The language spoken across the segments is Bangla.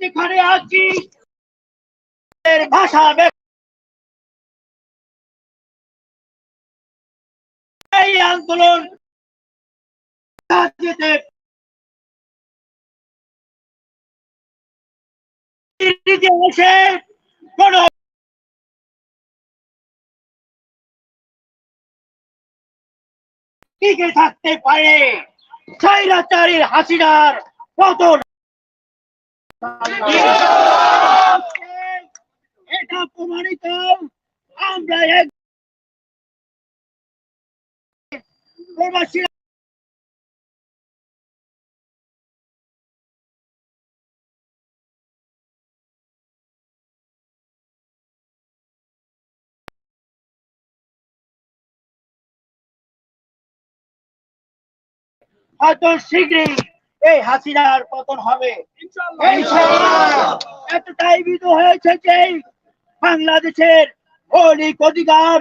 যেখানে আছি ভাষা এই আন্দোলন এসে কোন থাকতে পারে। স্বৈরাচারীর হাসিনার পতন এটা প্রমাণিত আমরা এক প্রবাসী হয়তো শীঘ্রই এই হাসিনার পতন হবে। এতটাই বিধ হয়েছে যে বাংলাদেশের মৌলিক অধিকার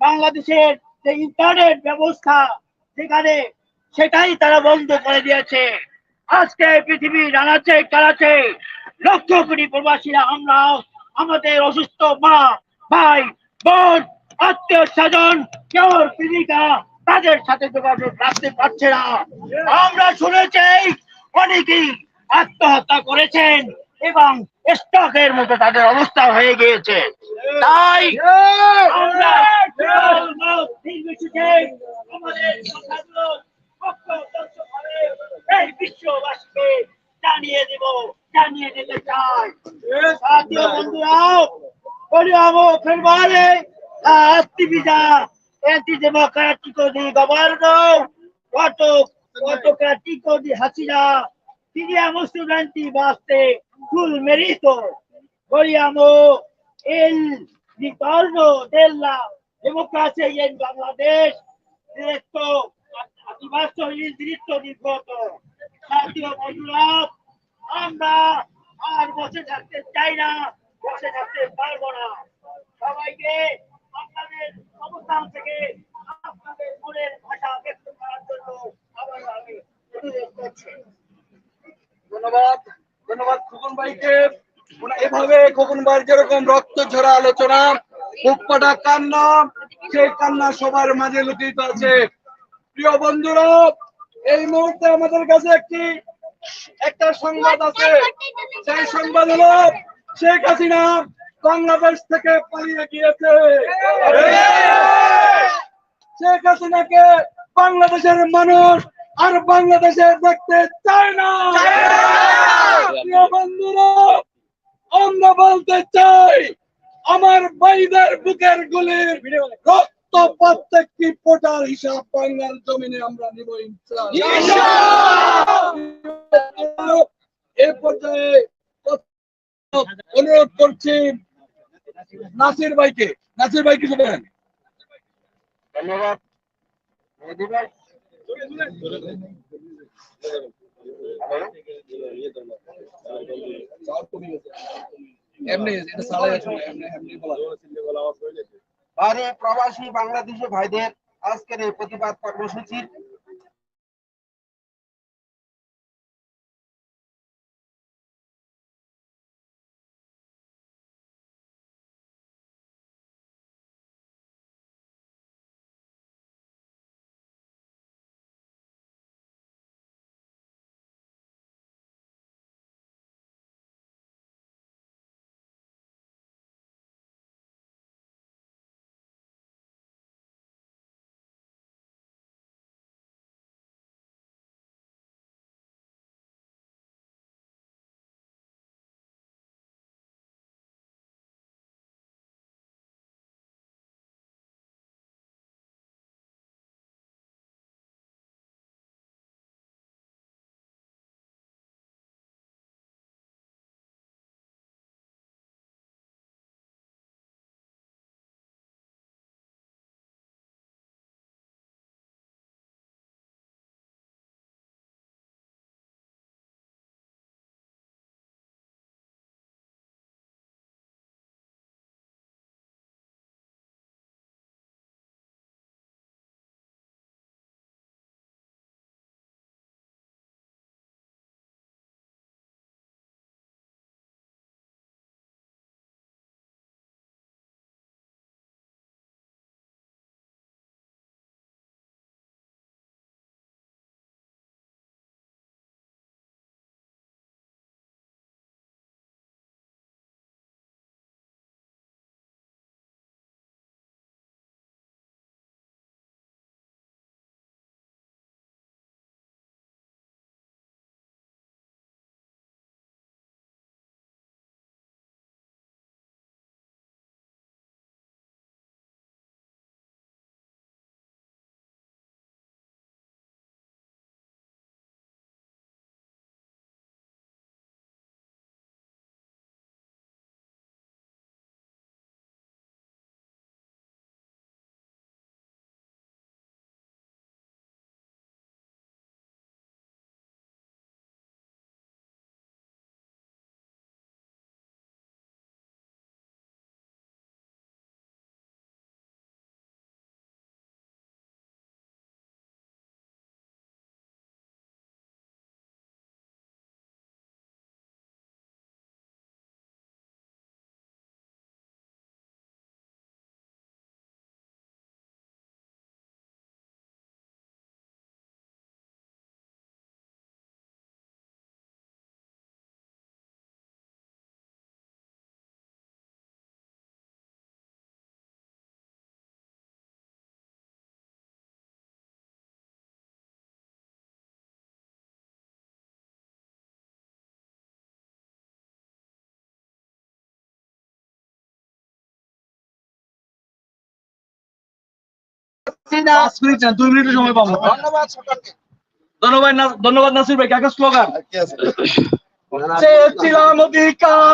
বাংলাদেশের যে ইন্টারনেট ব্যবস্থা সেখানে সেটাই তারা বন্ধ করে দিয়েছে। আজকে পৃথিবী জানাচ্ছে চালাচ্ছে লক্ষ কোটি প্রবাসীরা আমরা আমাদের অসুস্থ মা ভাই বোন আত্মীয় স্বজন কেউ জীবিকা তাদের সাথে যোগাযোগ রাখতে পারছে না। আমরা শুনেছি অনেকেই আত্মহত্যা করেছেন এবং স্টকের মতো তাদের অবস্থা হয়ে গিয়েছে। তাই আমরা কেবলমাত্র নির্বিশেষে আমাদের কথাগুলো ঐক্যবদ্ধভাবে এই বিশ্ববাসীকে জানিয়ে দেব জানিয়ে দিতে চাই সাথীয় বন্ধুরা vogliamo fermare l'attività antidemocratico di governo quanto autocratico Hassina chiediamo studenti baste sul merito vogliamo il ritorno della democrazia in Bangladesh diretto attraverso il diritto di voto জাতীয় বন্ধুরা আমরা আর বসে থাকতে চাই না বসে থাকতে পারব না সবাইকে আপনাদের অবস্থান থেকে আপনাদের মনের ভাষা ব্যক্ত করার জন্য আবার আমি অনুরোধ করছি ধন্যবাদ। ধন্যবাদ খোকন ভাইকে। এভাবে খোকন ভাইয়ের যেরকম রক্ত ঝরা আলোচনা বুকপাটা কান্না সেই কান্না সবার মাঝে লুকিত আছে। প্রিয় বন্ধুরা এই মুহূর্তে আমাদের কাছে একটি একটা সংবাদ আছে। সেই সংবাদ হলো শেখ হাসিনা বাংলাদেশ থেকে পালিয়ে গিয়েছে। শেখ হাসিনাকে বাংলাদেশের মানুষ আর বাংলাদেশে দেখতে চায় না। বন্ধুরা, আমরা বলতে চাই, আমার ভাইদের বুকের গুলির রক্ত প্রত্যেকটি হিসাব বাংলার জমিনে আমরা নিব এ পর্যায়ে অনুরোধ করছি নাসির ভাইকে, নাসির ভাই কিছু বলেন ধন্যবাদ। প্রবাসী বাংলাদেশি ভাইদের আজকের এই প্রতিবাদ কর্মসূচির পাঁচ মিনিট না দুই মিনিটের সময় পাবো ধন্যবাদ সকলকে ধন্যবাদ না- ধন্যবাদ নাসির ভাই কাকা স্লোগান চেয়েছিলাম অধিকার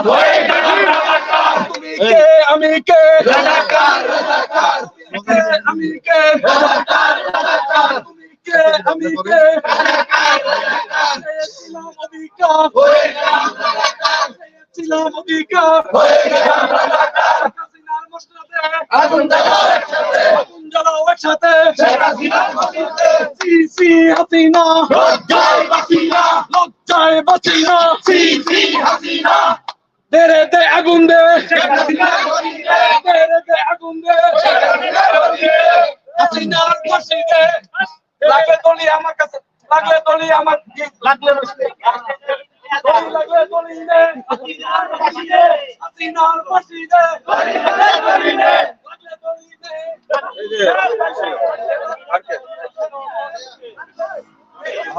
তুমি কে আমি কে কে আমি কে তুমি কে আমি কে চেয়েছিলাম অধিকার চেয়েছিলাম অধিকার আগুন জ্বালাও একসাথে। সি সি হাসিনা। লজ্জায় বাসিনা দেরে দে আগুন দে। দেরে দে আগুন দে হাসিনার ফাঁসি দে লাগলে দলি আমার কাছে লাগলে দলি আমার লাগলে দলি লাগলে দলি দে হাসিনার ফাঁসি দে হাসিনার ফাঁসি দে লাগলে দলি দে আহ,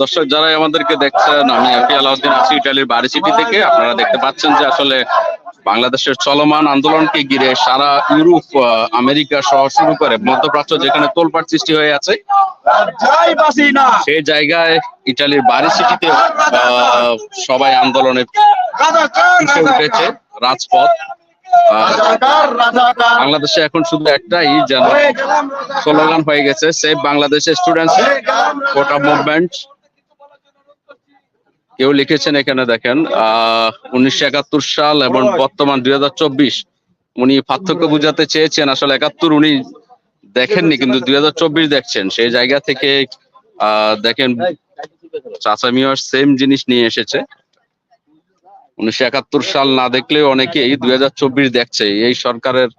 দর্শক যারা আমাদেরকে দেখছেন, আমি এমপি আলাউদ্দিন আছি ইটালির বাড়ি সিটি থেকে। আপনারা দেখতে পাচ্ছেন যে আসলে বাংলাদেশের চলমান আন্দোলনকে ঘিরে সারা ইউরোপ আমেরিকা সহ শুরু করে মধ্যপ্রাচ্য যেখানে তোলপাট সৃষ্টি হয়ে আছে, সেই জায়গায় ইটালির বাড়ি সিটিতে সবাই আন্দোলনে উঠেছে, রাজপথ। বাংলাদেশে এখন শুধু একটাই যেন স্লোগান হয়ে গেছে save Bangladesh students quota movement কেউ লিখেছেন এখানে দেখেন আহ উনিশশো একাত্তর সাল এবং বর্তমান দুই হাজার চব্বিশ। উনি পার্থক্য বুঝাতে চেয়েছেন আসলে একাত্তর উনি দেখেননি কিন্তু দুই হাজার চব্বিশ দেখছেন। সেই জায়গা থেকে আহ দেখেন চাচা মিয়ার সেম জিনিস নিয়ে এসেছে। উনিশশো একাত্তর সাল না দেখলেও অনেকেই দুই হাজার চব্বিশ দেখছে। এই সরকারের,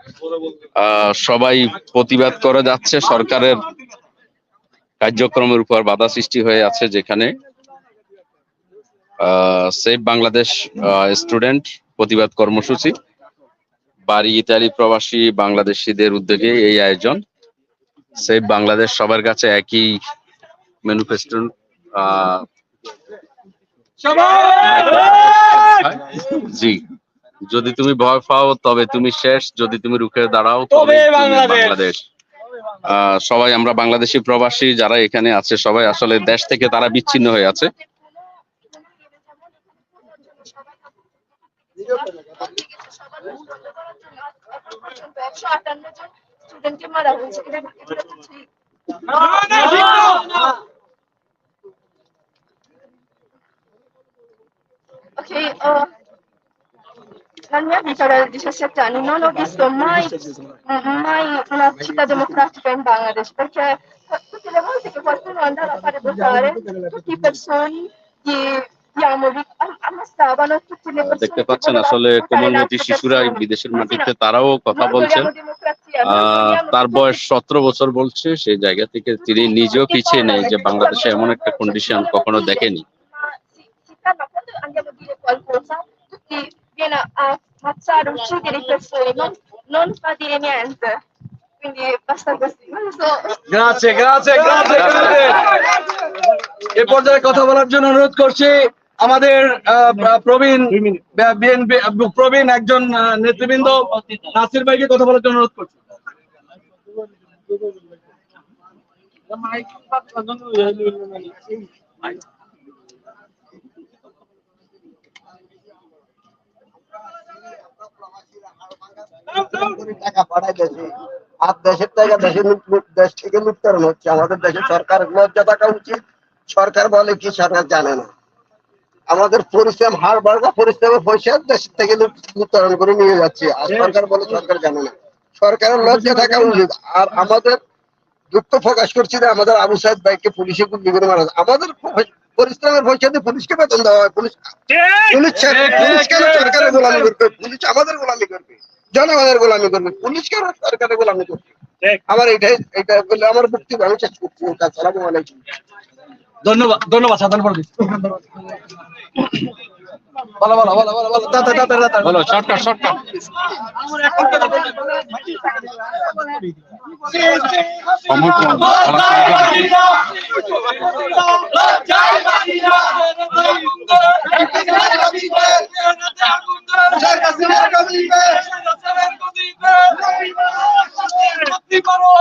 আহ, সবাই প্রতিবাদ করে যাচ্ছে। সরকারের কার্যক্রমের উপর বাধা সৃষ্টি হয়ে আছে যেখানে সেভ বাংলাদেশ স্টুডেন্ট প্রতিবাদ কর্মসূচি, বাড়ি ইতালি প্রবাসী বাংলাদেশিদের উদ্যোগে এই আয়োজন। সেভ বাংলাদেশ সবার কাছে একই ম্যানিফেস্টো জি। যদি তুমি ভয় পাও তবে তুমি শেষ। যদি তুমি রুখে দাঁড়াও তবে বাংলাদেশ। সবাই আমরা বাংলাদেশি প্রবাসী যারা এখানে আছে সবাই আসলে দেশ থেকে তারা বিচ্ছিন্ন হয়ে আছে। একশো আটান্ন জন স্টুডেন্টকে মারা হয়েছে এটা এটা তো ঠিক Ok, uh, vita era 17 anni, non ho visto mai, mai una città democratica in Bangladesh, perché tutte le volte che qualcuno andava a fare votare, tutte le persone di. দেখতে পাচ্ছেন আসলে কোমলমতি শিশুরা বিদেশের মাটিতে তারাও কথা বলছেন তার বয়স সতেরো বছর বলছে সেই জায়গা থেকে তিনি নিজেও পিছিয়ে নেই যে বাংলাদেশে এমন একটা কন্ডিশন কখনো দেখেনি Si quando andiamo a dire qualcosa, tutti viene a ammazzare, uccidere le persone, non, non fa dire niente. Quindi basta così. Non lo so. গ্রাছে গ্রাছে গ্রাছে গ্রাছে এ পর্যায়ে কথা বলার জন্য অনুরোধ করছি আমাদের আহ, প্রবীণ বিএনপি প্রবীণ একজন আহ, নেতৃবৃন্দ নাসির ভাইকে কথা বলার জন্য অনুরোধ করছি টাকা পাঠায় দেশে আর দেশের টাকা দেশে দেশ থেকে হচ্ছে। আমাদের দেশে সরকার লজ্জা থাকা উচিত। সরকার বলে কি সরকার জানে না। আমাদের পরিশ্রম হার বাড়া পরিশ্রমের পয়সা দেশ থেকে করে নিয়ে যাচ্ছে। আর সরকার বলে সরকার জানে না। সরকারের লজ্জা থাকা উচিত। আর আমাদের দুঃখ প্রকাশ করছি যে আমাদের আবু সাহেব ভাইকে পুলিশে গুলি করে মারা আমাদের পরিশ্রমের পয়সা দিয়ে পুলিশকে বেতন দেওয়া হয়। পুলিশ পুলিশ পুলিশ কেন সরকারের গোলামি করবে? পুলিশ আমাদের গোলামি করবে। জনগণের গোলামি করবে পুলিশ কেন সরকারের গোলামি করবে আমার এটাই এটা বলে আমার বক্তব্য আমি শেষ করছি আসসালামু আলাইকুম। ধন্যবাদ ধন্যবাদ সাধারণ বলো বলো বলো বলো বলো দাদা দাদা দাদা বলো শর্টকাট শর্টকাট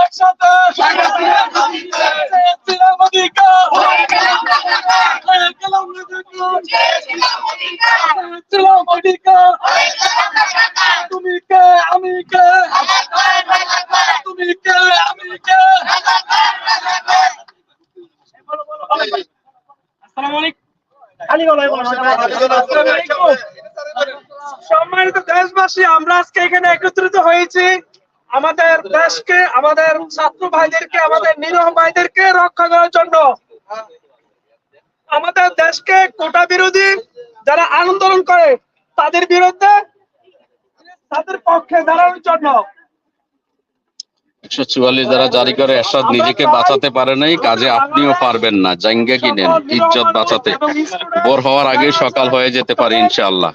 একসাথে সম্মানিত দেশবাসী, আমরা আজকে এখানে একত্রিত হয়েছি। আমাদের দেশকে, আমাদের ছাত্র ভাইদেরকে, আমাদের নিরহ ভাইদেরকে রক্ষা করার জন্য। আমাদের দেশকে কোটা বিরোধী যারা আন্দোলন করে, তাদের বিরুদ্ধে তাদের পক্ষে দাঁড়ানোর জন্য একশো চুয়াল্লিশ দ্বারা জারি করে, এরশাদ নিজেকে বাঁচাতে পারে নাই, কাজে আপনিও পারবেন না জাঙ্গা কিনেন, ইজ্জত বাঁচাতে। ভোর হওয়ার আগে সকাল হয়ে যেতে পারে, ইনশাআল্লাহ।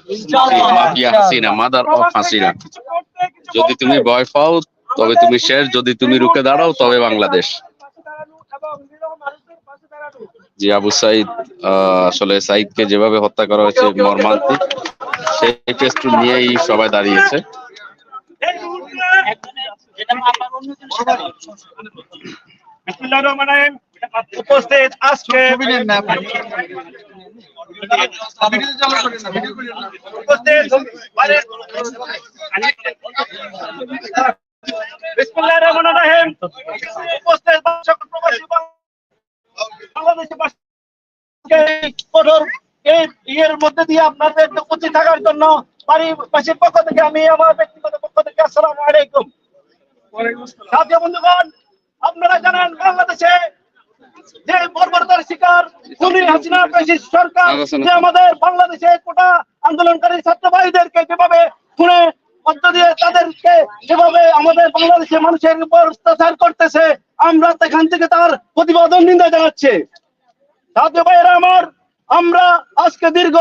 Hasina mother of Hasina. যদি তুমি ভয় পাও, তবে তুমি শেষ। যদি তুমি রুখে দাঁড়াও, তবে বাংলাদেশ। জি, আবু সাইদ আসলে সাইদকে যেভাবে হত্যা করা হয়েছে, মর্মান্তিক, সেই ফেস্টুন নিয়েই সবাই দাঁড়িয়েছে। উপস্থিত আজকে উপস্থিত বাইরে- বিসমিল্লাহির রহমানির রহিম। উপস্থিত সকল প্রবাসী বাংলাদেশি বাসীকে কঠোর এই ইয়ের মধ্যে দিয়ে আপনাদের উপস্থিত থাকার জন্য বাড়িবাসীর পক্ষ থেকে আমি আমার ব্যক্তিগত পক্ষ থেকে আসসালামু আলাইকুম। সাথী বন্ধুগণ আপনারা জানেন বাংলাদেশে যে বর্বরতার শিকার খুনি হাসিনা ফ্যাসিস্ট সরকার যে আমাদের বাংলাদেশে কোটা আন্দোলনকারী ছাত্র ভাইদেরকে যেভাবে খুনে মধ্য দিয়ে তাদেরকে যেভাবে আমাদের বাংলাদেশের মানুষের উপর অত্যাচার করতেছে আমরা সেখান থেকে তার প্রতিবাদ নিন্দা জানাচ্ছি। সাথী ভাইয়েরা আমার আমরা আজকে দীর্ঘ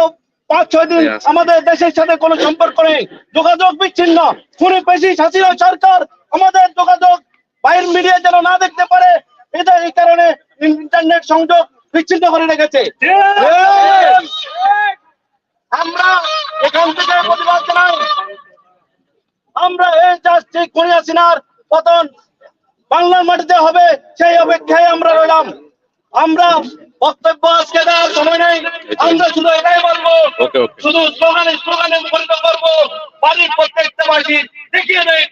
পাঁচ ছয় দিন আমাদের দেশের সাথে কোনো সম্পর্ক নেই। যোগাযোগ বিচ্ছিন্ন। খুনি পেশি হাসিনা সরকার আমাদের যোগাযোগ বাইর মিডিয়া যেন না দেখতে পারে, এটা এই কারণে ইন্টারনেট সংযোগ বিচ্ছিন্ন করে রেখেছে। আমরা এখান থেকে প্রতিবাদ জানাই। আমরা এই যাচ্ছি খুনি হাসিনার পতন বাংলার মাটিতে হবে, সেই অপেক্ষায় আমরা রইলাম। আমরা বক্তব্য আজকে দেওয়ার সময় নেই। আমরা শুধু এটাই বলব শুধু স্লোগানে স্লোগানে মুখরিত করব। বাড়ির প্রত্যেকটা বাসী দেখিয়ে দেয়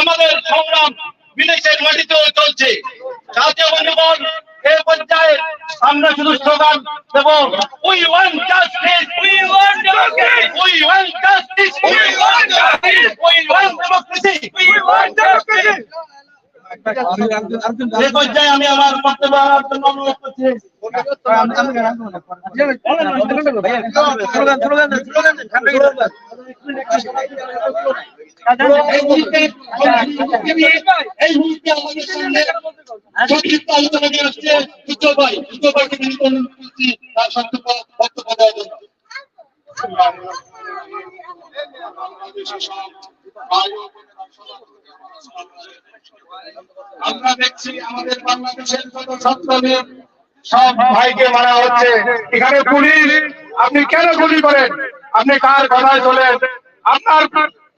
আমাদের সংগ্রাম বিদেশের মাটিতেও চলছে। জাতীয় বন্ধুগণ এই পর্যায়ে আমরা শুধু slogan Dev. We want justice we want justice we want justice we want justice we want democracy we want democracy এই পর্যায়ে আমি আমার বক্তব্য জন্য অনুরোধ করছি এই মুহূর্তে আমাদের সামনে সংক্ষিপ্ত আলোচনা নিয়ে আসছে উজ্জ্বল ভাই উজ্জ্বল ভাইকে আমি অনুরোধ করছি। তার বক্তব্য বক্তব্য দেওয়ার জন্য আমরা দেখছি আমাদের বাংলাদেশের যত ছাত্রলীগ, সব ভাইকে মারা হচ্ছে। এখানে পুলিশ, আপনি কেন গুলি করেন? আপনি কার চলেন আপনার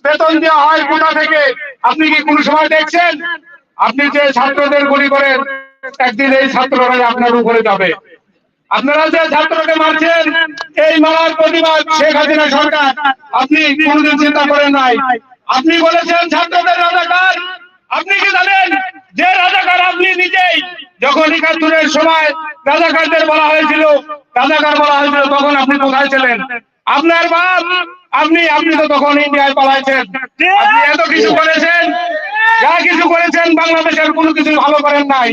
বেতন দেওয়া হয় থেকে? আপনি কি কোন সময় দেখছেন? আপনি যে ছাত্রদের গুলি করেন, একদিন এই ছাত্ররাই আপনার উপরে যাবে। আপনারা যে ছাত্রকে মারছেন, এই মারার প্রতিবাদ শেখ হাসিনা সরকার। আপনি কোনদিন চিন্তা করেন নাই? আপনি বলেছেন ছাত্রদের রাজাকার। আপনি কি জানেন যে রাজাকার আপনি নিজেই, যখন একাত্তরের সময় রাজাকারদের বলা হয়েছিল, রাজাকার বলা হয়েছিল, তখন আপনি কোথায় ছিলেন? আপনার বাপ, আপনি আপনি তো তখন ইন্ডিয়ায় পালাইছেন। আপনি এত কিছু করেছেন, যা কিছু করেছেন, বাংলাদেশের কোনো কিছু ভালো করেন নাই।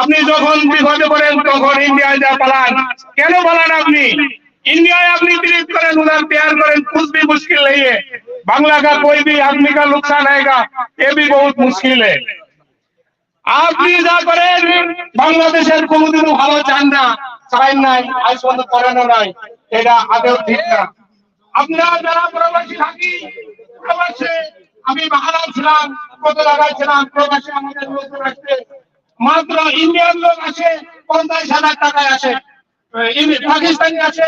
আপনি যখন বিপদে পড়েন, তখন ইন্ডিয়ায় যা পালান, কেন পালান আপনি? ইন্ডিয়ায় আপনি ট্রিপ করেন উদার পেয়ার করেন, খুঁজবি মুশকিল নিয়ে। बांग्ला का कोई भी आदमी का नुकसान आएगा ये भी बहुत मुश्किल है আপনি যা করেন বাংলাদেশের কোনোদিনও ভালো চান না চাই নাই আজ পর্যন্ত করেনও নাই এটা আদৌ ঠিক না আপনারা যারা প্রবাসী থাকি প্রবাসে আমি বাহারা ছিলাম কত জায়গায় ছিলাম প্রবাসে আমাদের লোক আসছে মাত্র ইন্ডিয়ান লোক আসে পঞ্চাশ হাজার টাকায় আসে ইন- পাকিস্তানি আছে